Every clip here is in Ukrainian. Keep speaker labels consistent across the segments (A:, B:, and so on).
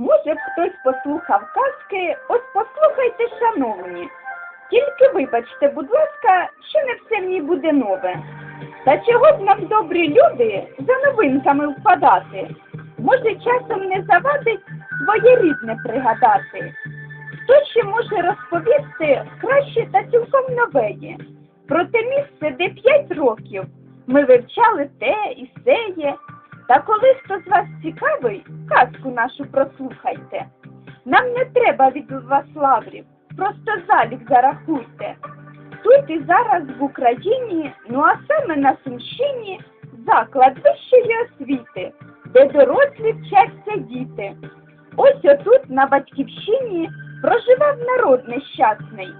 A: Може хтось послухав казки, ось послухайте, шановні. Тільки вибачте, будь ласка, що не все ній буде нове. Та чого б нам добрі люди за новинками впадати? Може, часом не завадить своє рідне пригадати. Хто ще може розповісти краще та цілком новеє? Про те місце, де п'ять років ми вивчали те і сеє. Та коли хто з вас цікавий, казку нашу прослухайте. Нам не треба від вас лаврів, просто залік зарахуйте. Тут і зараз в Україні, ну а саме на Сумщині, заклад вищої освіти, де дорослі вчаться діти. Ось отут, на батьківщині, проживав народ нещасний,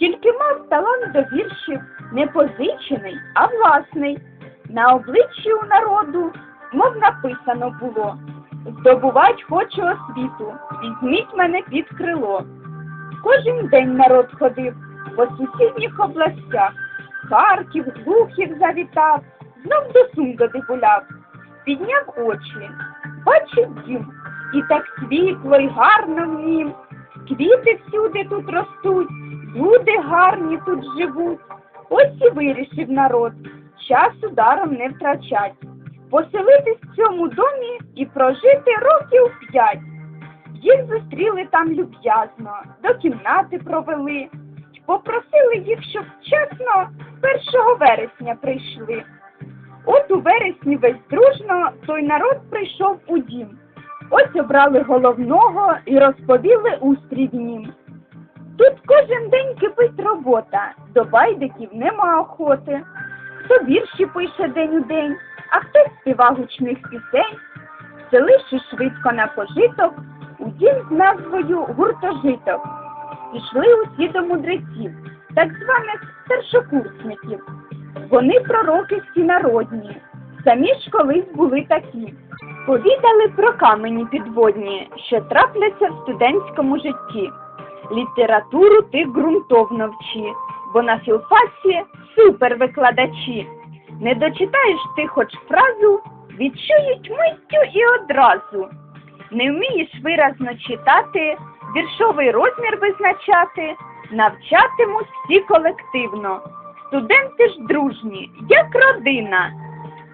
A: тільки мав талант до віршів не позичений, а власний. На обличчі у народу, мов написано було, здобувать хочу освіту, візьміть мене під крило. Кожен день народ ходив по сусідніх областях, Харків, Глухів завітав, знов до Сум додивуляв, підняв очі, бачить дім, і так світло й гарно в нім. Квіти всюди тут ростуть, люди гарні тут живуть. Ось і вирішив народ, часу даром не втрачать. Поселитись в цьому домі і прожити років п'ять. Їх зустріли там люб'язно, до кімнати провели, попросили їх, щоб вчасно 1 вересня прийшли. От у вересні весь дружно той народ прийшов у дім. Ось обрали головного і розповіли устрій в нім. Тут кожен день кипить робота, до байдиків нема охоти. Хто вірші пише день у день, а хтось співа гучних пісень. Вселивши швидко на пожиток, у дім з назвою гуртожиток. Пішли усі до мудреців, так званих старшокурсників. Вони пророки всі народні, самі ж колись були такі. Повідали про камені підводні, що трапляться в студентському житті. Літературу ти ґрунтовно вчи, бо на філфасі супервикладачі. Не дочитаєш ти хоч фразу, відчують миттю і одразу. Не вмієш виразно читати, віршовий розмір визначати, навчатимуть всі колективно. Студенти ж дружні, як родина.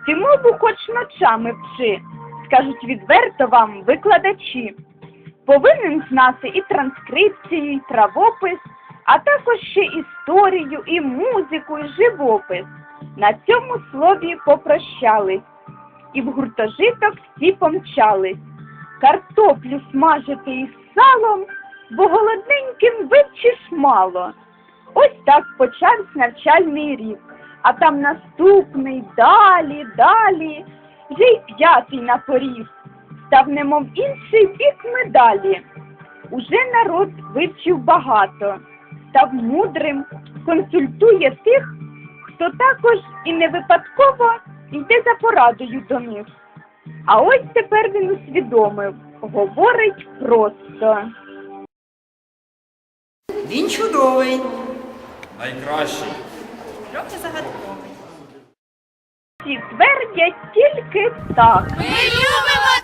A: Ти мову хоч ночами вчи, скажуть відверто вам викладачі. Повинен знати і транскрипцію, і правопис, а також ще історію, і музику, і живопис. На цьому слові попрощались, і в гуртожиток всі помчались. Картоплю смажити із салом, бо голодненьким вивчиш мало. Ось так почався навчальний рік, а там наступний, далі, далі, вже й п'ятий на поріг. Став немов інший бік медалі. Уже народ вивчив багато, став мудрим, консультує тих, хто також і не випадково йде за порадою до них. А ось тепер він усвідомив, говорить просто.
B: Він чудовий.
C: Найкращий.
B: Трохи загадковий.
A: Всі твердять тільки так.
D: Ми любимо